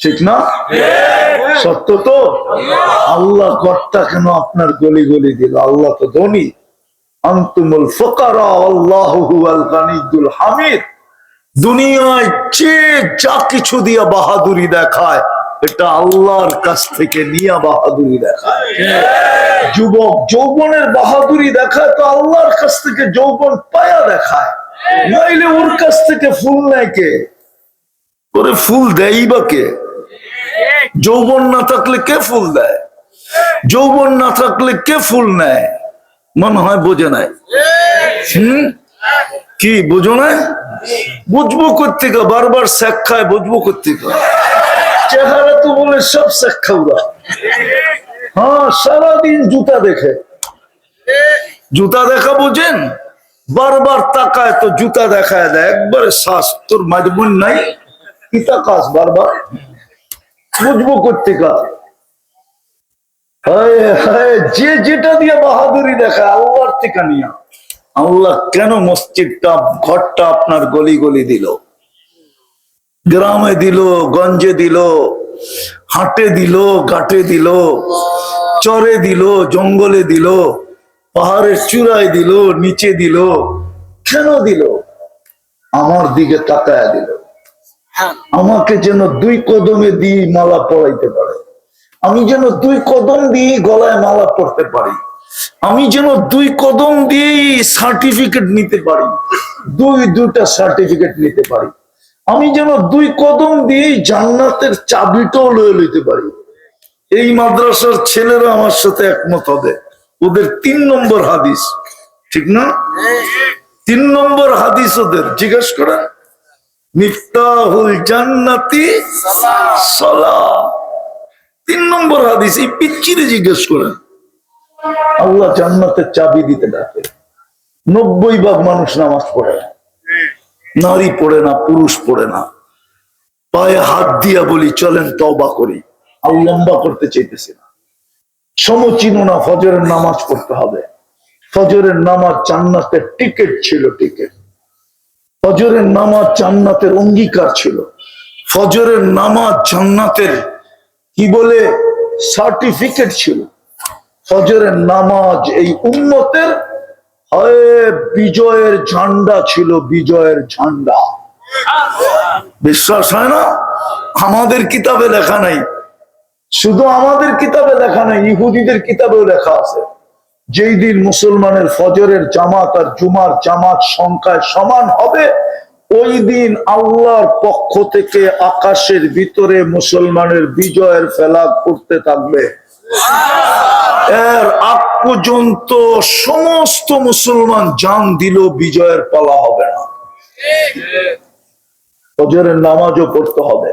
ঠিক না? সত্য তো? আল্লাহ কর্তা কেন আপনার গলি গলি দিল? আল্লাহ তো ধনী। আন্তুমুল ফকারা, আল্লাহ হামিদ। দুনিয়ায় যে যা কিছু দিয়া বাহাদুরি দেখায়, এটা আল্লাহর কাছ থেকে নিয়া বাহাদুরি দেখায়। যুবক যৌবনের বাহাদুরি দেখায়, তো আল্লাহর কাছ থেকে যৌবন পায়া দেখায়। নাইলে ওর কাছ থেকে ফুল নেয় কে? ওরে ফুল দেয়ই বা কে? যৌবন না থাকলে কে ফুল দেয়? যৌবন না থাকলে কে ফুল নেয়? মনে হয় বোঝে নাই। হুম? কি, বুঝো না বুঝব কোথেকে বারবার শেখ খায়, বুঝব কোথেকে চেহারা তো বলে সব শেখ খাওয়া হ্যাঁ সারাদিন জুতা দেখে। জুতা দেখা বুঝেন? বারবার তাকায় তো জুতা দেখায় দেয়। একবারে শ্বাস তোর মাজবুন নাই। ইতা কাজ বারবার? বুঝব হায়, যে যেটা দিয়ে বাহাদুরি দেখায়, আল্লাহর থেকে নিয়ে। আল্লাহ কেন মসজিদটা, ঘরটা আপনার গলি গলি দিল? গ্রামে দিল, গঞ্জে দিল, হাটে দিল, ঘাটে দিল, চরে দিল, জঙ্গলে দিল, পাহাড়ের চূড়ায় দিল, নিচে দিল, কেন দিল? আমার দিকে তাকায় দিল। আমাকে যেন দুই কদমে দিয়ে মালা পরাইতে পারে। আমি যেন দুই কদম দিয়ে গলায় মালা পরতে পারি। আমি যেন দুই কদম দিয়েই সার্টিফিকেট নিতে পারি। দুই দুটা সার্টিফিকেট নিতে পারি। আমি যেন দুই কদম দিয়েই জান্নাতের চাবিটাও লয়ে লইতে পারি। এই মাদ্রাসার ছেলেরা আমার সাথে একমত হবে। ওদের তিন নম্বর হাদিস ঠিক না? তিন নম্বর হাদিস ওদের। জিজ্ঞেস করেন? মিফতাহুল জান্নাতি তিন নম্বর হাদিস, এই পিচ্ছিরে জিজ্ঞেস আল্লাহ জান্নাতের চাবি দিতে ডাকে। নব্বই ভাগ মানুষ নামাজ পড়ে নারী পড়ে না, পুরুষ পড়ে না। পায়ে হাত দিয়া বলি, চলেন তবা করি। আর লম্বা করতে চাইতেছি না। সমচিন না, ফজরের নামাজ পড়তে হবে। ফজরের নামাজ জান্নাতের টিকিট ছিল টিকিট। ফজরের নামাজ জান্নাতের অঙ্গীকার ছিল। ফজরের নামাজ জান্নাতের, কি বলে সার্টিফিকেট ছিল। ফজরের নামাজ এই উন্নতের হয়, বিজয়ের ঝান্ডা ছিল, বিজয়ের ঝান্ডা। বিশ্বাস হয় না? আমাদের কিতাবে লেখা নাই। শুধু আমাদের কিতাবে লেখা নাই, ইহুদিদের কিতাবেও লেখা আছে। যেই দিন মুসলমানের ফজরের জামাত আর জুমার জামাত সংখ্যায় সমান হবে, ওই দিন আল্লাহর পক্ষ থেকে আকাশের ভিতরে মুসলমানের বিজয়ের ফেলা করতে থাকবে। এর আগ পর্যন্ত সমস্ত মুসলমান জান দিল বিজয়ের পালা হবে না। ফজরের নামাজও পড়তে হবে।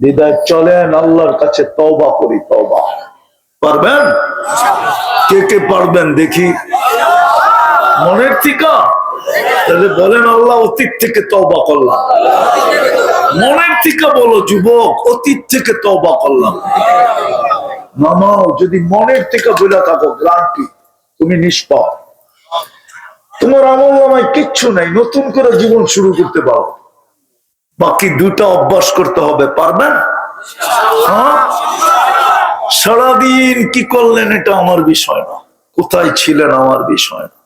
বিদায় চলেন, আল্লাহর কাছে তওবা করি, তওবা। পারবেন? কে কে পারবেন দেখি। মনের থিকা? তাহলে বলেন আল্লাহ অতীত থেকে তওবা করলাম। মনের থিকা বলো যুবক অতীত থেকে তওবা করলাম। যদি মনের থেকে বলে থাকো গ্রান্টি তুমি নিষ্পাপ। তোমার আমল নামায় কিচ্ছু নাই নতুন করে জীবন শুরু করতে পারো। বাকি দুটা অভ্যাস করতে হবে পারবেন? হ্যাঁ? সারাদিন কি করলেন এটা আমার বিষয় না। কোথায় ছিলেন আমার বিষয় না।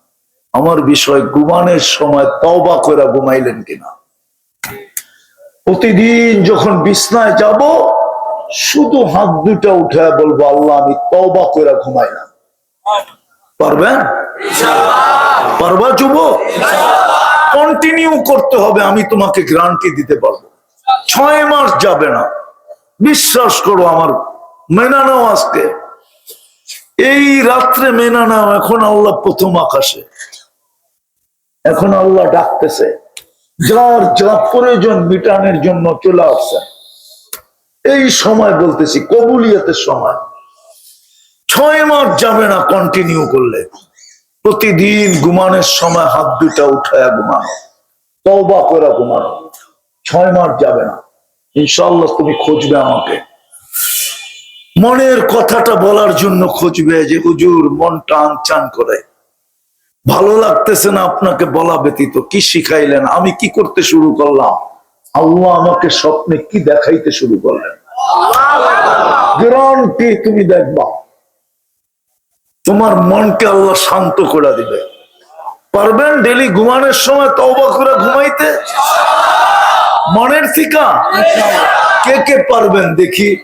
আমার বিষয় ঘুমানোর সময় তওবা করে ঘুমাইলেন কিনা। প্রতিদিন যখন বিছনায় যাব শুধু হাত দুটা উঠে বলব আল্লাহ আমি তওবা করে ঘুমাইলাম। পারবেন? পারবা যুব কন্টিনিউ করতে হবে আমি তোমাকে গ্রান্টি দিতে পারব। ছয় মাস যাবে না। বিশ্বাস করো আমার মেনা নাও আজকে। এই রাত্রে মেনা নাও, এখন আল্লাহ প্রথম আকাশে। এখন আল্লাহ ডাকতেছে, যার যা প্রয়োজন মিটানের জন্য চলে আসছে। এই সময় বলতেছি, কবুলিয়তের সময়। ছয় মাস যাবে না কন্টিনিউ করলে। প্রতিদিন ঘুমানোর সময় হাত দুটা উঠায় ঘুমানো, তওবা করে ঘুমানো। ছয় মাস যাবে না। ইনশাল্লাহ তুমি খুঁজবে আমাকে। মনের কথাটা বলার জন্য খুঁজবে যে, হুজুর মনটা আনচান করে। ভালো লাগতেছে না আপনাকে বলা ব্যতীত। কি শিখাইলেন? আমি কি করতে শুরু করলাম? আল্লাহ আমাকে স্বপ্নে কি দেখাইতে শুরু করলেন। গ্যারান্টি তুমি দেখবা। তোমার মনকে আল্লাহ শান্ত করে দিবে। পারবেন ডেলি ঘুমানোর সময় তওবা করে ঘুমাইতে? মনের থিকা কে কে পারবেন দেখি।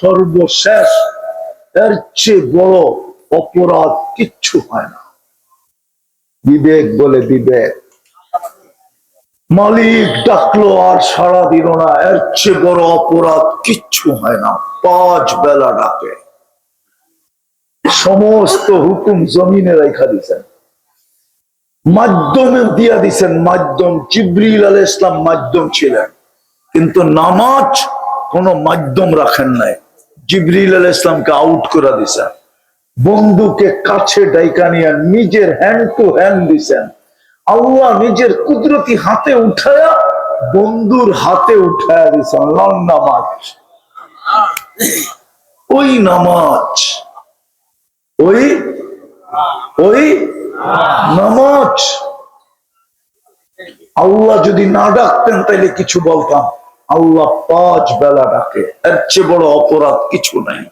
সর্বশেষ, এর চেয়ে বড় অপরাধ কিচ্ছু হয় না। বিবেক বলে বিবেক। মালিক ডাকলো আর সাড়া দিল না, এর চেয়ে বড় অপরাধ কিচ্ছু হয় না, পাঁচ বেলা ডাকে। সমস্ত হুকুম জমিনে রেখা দিছেন। মাধ্যমে দিয়া দিছেন, মাধ্যম। জিব্রিল আল ইসলাম মাধ্যম ছিলেন। কিন্তু নামাজ কোন মাধ্যম রাখেন নাই। জিব্রিল আল ইসলামকে আউট করে দিছেন বন্ধুকে কাছে ডাইকা নিয়ে নিজের হ্যান্ড টু হ্যান্ড দিছেন। আল্লাহ নিজের কুদরতি হাতে উঠায়া বন্ধুর হাতে উঠায়া দিছেন লং নামাজ। ওই নামাজ, ওই ওই নামাজ। আল্লাহ যদি না ডাকতেন তাইলে কিছু বলতাম। আল্লাহ পাঁচ বেলা ডাকে, এর চেয়ে বড় অপরাধ কিছু নাই।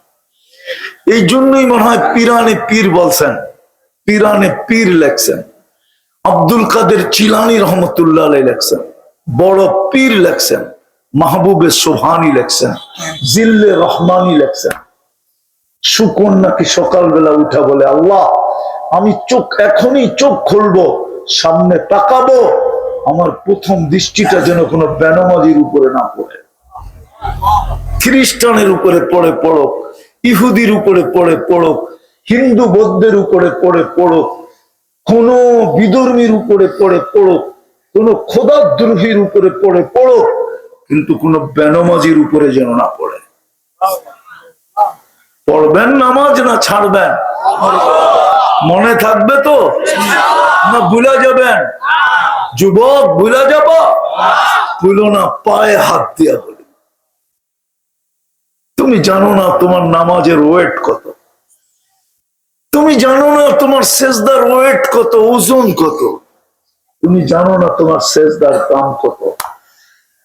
এই জন্যই মনে হয় পিরানে পীর বলছেন, পিরানে পীর লেখছেন। আব্দুল কাদের চিলানি রহমতুল্লাহ লেখছেন, বড় পীর লেখছেন, মাহবুবে সোহানি লেখছেন, জিল্লে রহমানি লেখছেন। শুকন নাকি সকালবেলা উঠা বলে, আল্লাহ, আমি চোখ, এখনই চোখ খুলবো, সামনে তাকাবো আমার প্রথম দৃষ্টিটা যেন কোনো বেনামাজির উপরে না পড়ে। খ্রিস্টানের উপরে পড়ে পড়ক, ইহুদির উপরে পড়ে পড়ক, হিন্দু বৌদ্ধের উপরে পড়ে পড়ক, কোন বিধর্মীর উপরে পড়ে পড়ক, কোন খোদাদ্রোহীর উপরে পড়ে পড়ক, কিন্তু কোন বেনমাজির উপরে যেন না পড়ে। পড়বেন নামাজ না ছাড়বেন? মনে থাকবে তো? না ভুলে যাবেন? যুবক ভুলে যাব ভুলো না, পায়ে হাত দিয়া বলি। তুমি জানো না তোমার নামাজের ওয়েট কত? তুমি জানো না তোমার সেজদার ওয়েট কত, ওজন কত? তুমি জানো না তোমার সেজদার দাম কত?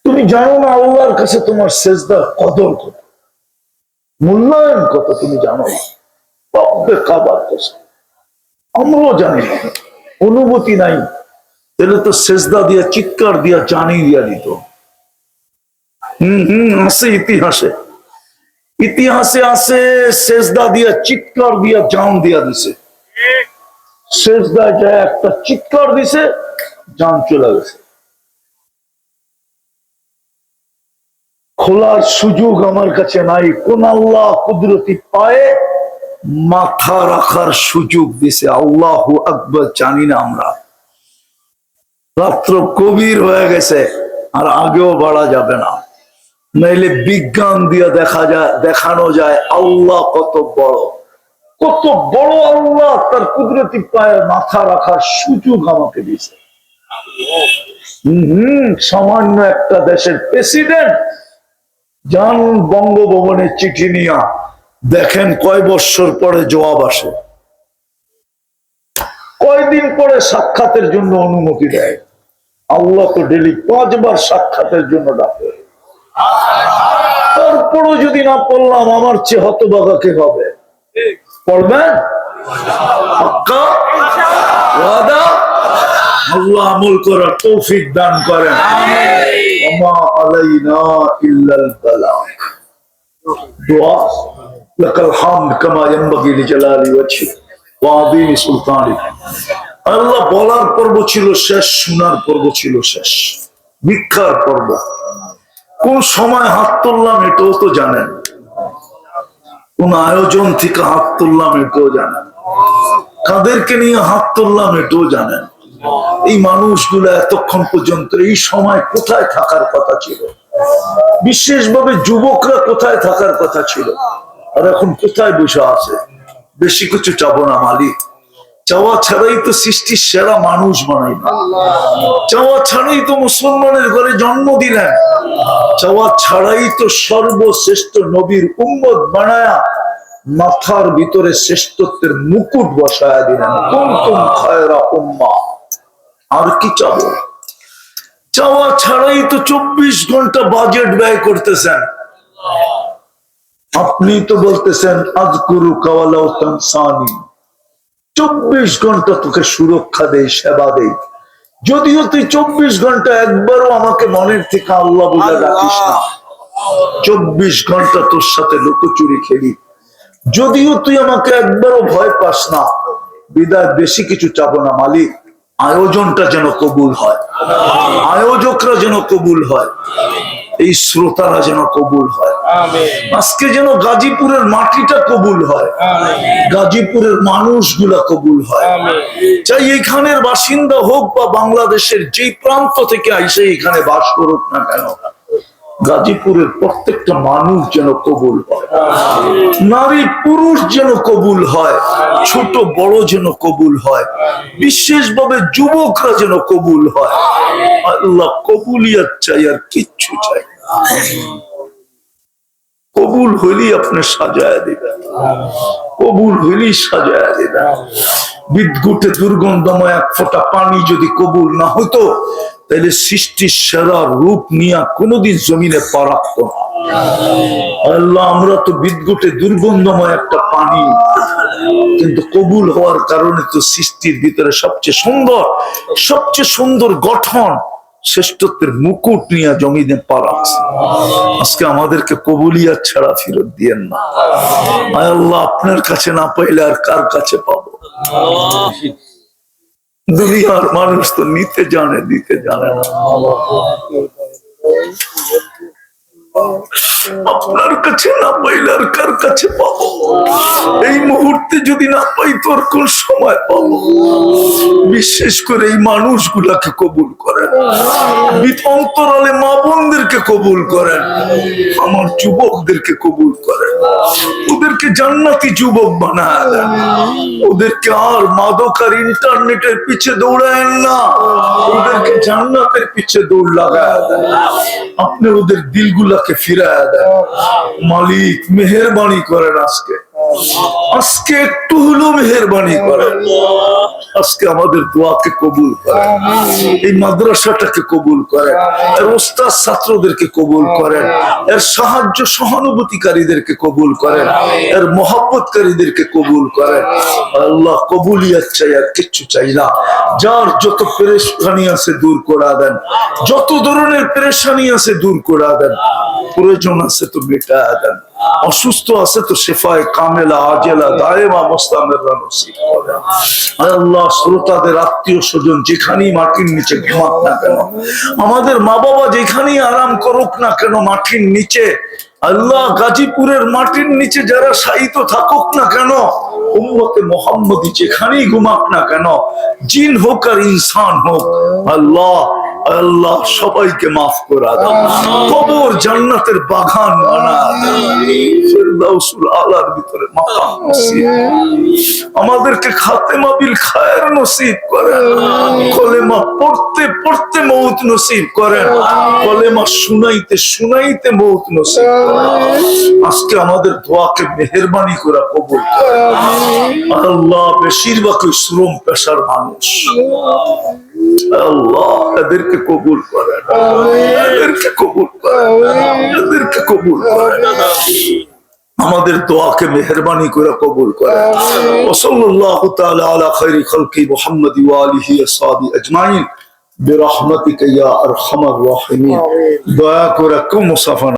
তুমি জানো না আল্লাহর কাছে তোমার সেজদার কদর কত? মূল্যায়ন কত তুমি জানো না? কাবার কাছে আমরাও জানি না। অনুভূতি নাই। তাহলে তো সেজদা দিয়া, চিৎকার দিয়া জানি দিয়া দিত। হম হম, আছে ইতিহাসে। ইতিহাসে আছে, সেজদা দিয়া, চিৎকার দিয়া জান দিয়া দিছে। একটা চিৎকার দিছে, জান চলে গেছে। খোলার সুযোগ আমার কাছে নাই। কোন আল্লাহ কুদরতি পায়ে মাথা রাখার সুযোগ দিছে। আল্লাহ আকবর জানি না আমরা। রাত্র কবির হয়ে গেছে, আর আগেও বাড়া যাবে না। নাইলে বিজ্ঞান দিয়ে দেখা যায়, দেখানো যায়, আল্লাহ কত বড়। কত বড় আল্লাহ তার কুদরতি পায়ে মাথা রাখার সুযোগ আমাকে দিয়েছে। হম সামান্য একটা দেশের প্রেসিডেন্ট যান বঙ্গভবনের চিঠি নিয়া দেখেন কয় বৎসর পরে জবাব আসে। কয়দিন পরে সাক্ষাতের জন্য অনুমতি দেয়? আল্লাহ তো ডেলি পাঁচবার সাক্ষাতের জন্য ডাকে। তারপরও যদি না পড়লাম আমার চেয়ে হতবাগা কে হবে? পড়বেন? আল্লাহ আমল করার তৌফিক দান করেন। দোয়া লাকাল হামদ কামা ইয়ানবাগি লিজালালি ওয়াজহি। সুলতানিক আল্লাহ বলার পর্ব ছিল শেষ, শোনার পর্ব ছিল শেষ। ভিক্ষার পর্ব। কোন সময় হাত তুললাম এটাও তো জানেন। কোন আয়োজন থেকে হাত তুললাম এটাও জানেন। কাদেরকে নিয়ে হাত তুললাম এটাও জানেন। এই মানুষগুলো এতক্ষণ পর্যন্ত এই সময় কোথায় থাকার কথা ছিল? বিশেষভাবে যুবকরা কোথায় থাকার কথা ছিল? আর এখন কোথায় বসে আছে? বেশি কিছু চাবো না, মালিক। চাওয়া ছাড়াই তো সৃষ্টির সেরা মানুষ বানাই চাওয়া ছাড়াই তো মুসলমানের ঘরে জন্ম দিলেন। চাওয়া ছাড়াই তো সর্বশ্রেষ্ঠ নবীর উম্মত বানায়া মাথার ভিতরে শ্রেষ্ঠত্বের মুকুট বসায়া দিলেন। কুমতুম খায়রা উম্মা। আর কি চাবো? চাওয়া ছাড়াই তো চব্বিশ ঘণ্টা বাজেট ব্যয় করতেছেন। আপনি তো বলতেছেন আজ গুরু কাওয়ালাও চব্বিশ ঘণ্টা তোকে সুরক্ষা দেই সেবা দেই যদিও তুই চব্বিশ ঘণ্টা একবারও আমাকে মনের থেকে আল্লাহ বলে রাখিস না। চব্বিশ ঘণ্টা তোর সাথে লুকোচুরি খেলি। যদিও তুই আমাকে একবারও ভয় পাস না বিদায় বেশি কিছু চাবো না মালিক। আয়োজনটা যেন কবুল হয়। আয়োজকরা যেন কবুল হয়। এই শ্রোতারা যেন কবুল হয়। আজকে যেন গাজীপুরের মাটিটা কবুল হয়। গাজীপুরের মানুষগুলা কবুল হয়। চাই এখানের বাসিন্দা হোক বা বাংলাদেশের যেই প্রান্ত থেকে আইসে এখানে বাস করুক না কেন গাজীপুরের প্রত্যেকটা মানুষ যেন কবুল হয়। নারী পুরুষ যেন কবুল হয় ছোট বড় যেন কবুল হয় বিশেষভাবে যুবকরা যেন কবুল হয়। আল্লাহ কবুলিয়ার চাই আর কিচ্ছু চাই। কবুল হইলেই আপনি সাজায় দিবেন। কবুল হইলেই সাজায় দিবেন। বিদ্যুটে দুর্গন্ধময় এক ফোঁটা পানি যদি কবুল না হতো তাহলে সৃষ্টির সেরা রূপ নিয়ে কোনোদিন জমিনে পা রাখতো না। আল্লাহ, আমরা তো বিদ্যুটে দুর্গন্ধময় একটা পানি, কিন্তু কবুল হওয়ার কারণে তো সৃষ্টির ভিতরে সবচেয়ে সুন্দর সবচেয়ে সুন্দর গঠন শ্রেষ্ঠত্বের মুকুট নিয়ে জমিনে পারা আজকে আমাদেরকে কবুলিয়ার ছাড়া ফেরত দিয়েন না। আল্লাহ, আপনার কাছে না পাইলে আর কার কাছে পাবো? দুনিয়ার মানুষ তো নিতে জানে, দিতে জানে না। আপনার কাছে না পাইলে কার কাছে পাবো? এই মুহূর্তে যদি না পাই, তোর কোন সময় পাবো? বিশেষ করে এই মানুষগুলাকে কবুল করেন। অন্তরালে মা বোনদেরকে কবুল করেন। আমার যুবকদেরকে কবুল করেন। ওদেরকে জান্নাতি যুবক বানায় দেন। ওদেরকে আর মাদক আর ইন্টারনেটের পিছে দৌড়ায় না। ওদেরকে জান্নাতের পিছে দৌড় লাগায় দেন। আপনি ওদের দিলগুলাকে ফিরায় দেন মালিক, মেহরবানি করেন আজকে। আজকে একটু হলেও মেহরবানি করেন। আজকে আমাদের দোয়াকে কবুল করেন। এই মাদ্রাসাটাকে কবুল করেন। এর ওস্তাদ ছাত্রদেরকে কবুল করেন। এর সাহায্য সহানুভূতিকারীদেরকে কবুল করেন। এর মহাব্বতকারীদেরকে কবুল করেন। আল্লাহ কবুলিয়াত চাই, আর কিচ্ছু চাই না। যার যত পেরেশানি আছে দূর করা দেন। যত ধরনের পেরেশানি আছে দূর করা দেন। প্রয়োজন আছে তো মেটা দেন অসুস্থ আছে তো শেফায় কামেলা, আজেলা, দায়েমা, মোস্তামের নসিব আল্লাহ, শ্রোতাদের, আত্মীয় স্বজন যেখানেই মাটির নিচে ঘুমাক না কেন, আমাদের মা বাবা যেখানেই আরাম করুক না কেন, মাটির নিচে, আল্লাহ গাজীপুরের মাটির নিচে যারা শায়িত থাকুক না কেন, উম্মতে মোহাম্মদী যেখানেই ঘুমাক না কেন, জিন হোক আর ইনসান হোক, আল্লাহ আল্লাহ সবাইকে মাফ করা দাও। কবর জান্নাতের বাগান বানা ফেরদাউসুল আলার ভিতরে নসিব। আমাদেরকে খাতেমা বিল খায়ের নসিব করেন। কলেমা পড়তে পড়তে মৌত নসিব করেন। কলেমা শুনাইতে শুনাইতে মৌত নসিব আজকে আমাদের দোয়াকে মেহরবানি করা কবুল করেন। আল্লাহ বেশিরভাগই শ্রম পেশার মানুষ। আল্লাহ এদেরকে কবুল করেন এদেরকে কবুল করেন এদেরকে কবুল করেন আমাদের দোয়াকে মেহরবানি করে কবুল করে। ওসল্লাহু তাআলা আলা খাইরি খালকি মুহাম্মদ ওয়া আলিহি আসহাবি আজমাইন। বিরহমাতিকা ইয়া আরহামার রাহিমিন। দয়া করে কম মুসাফা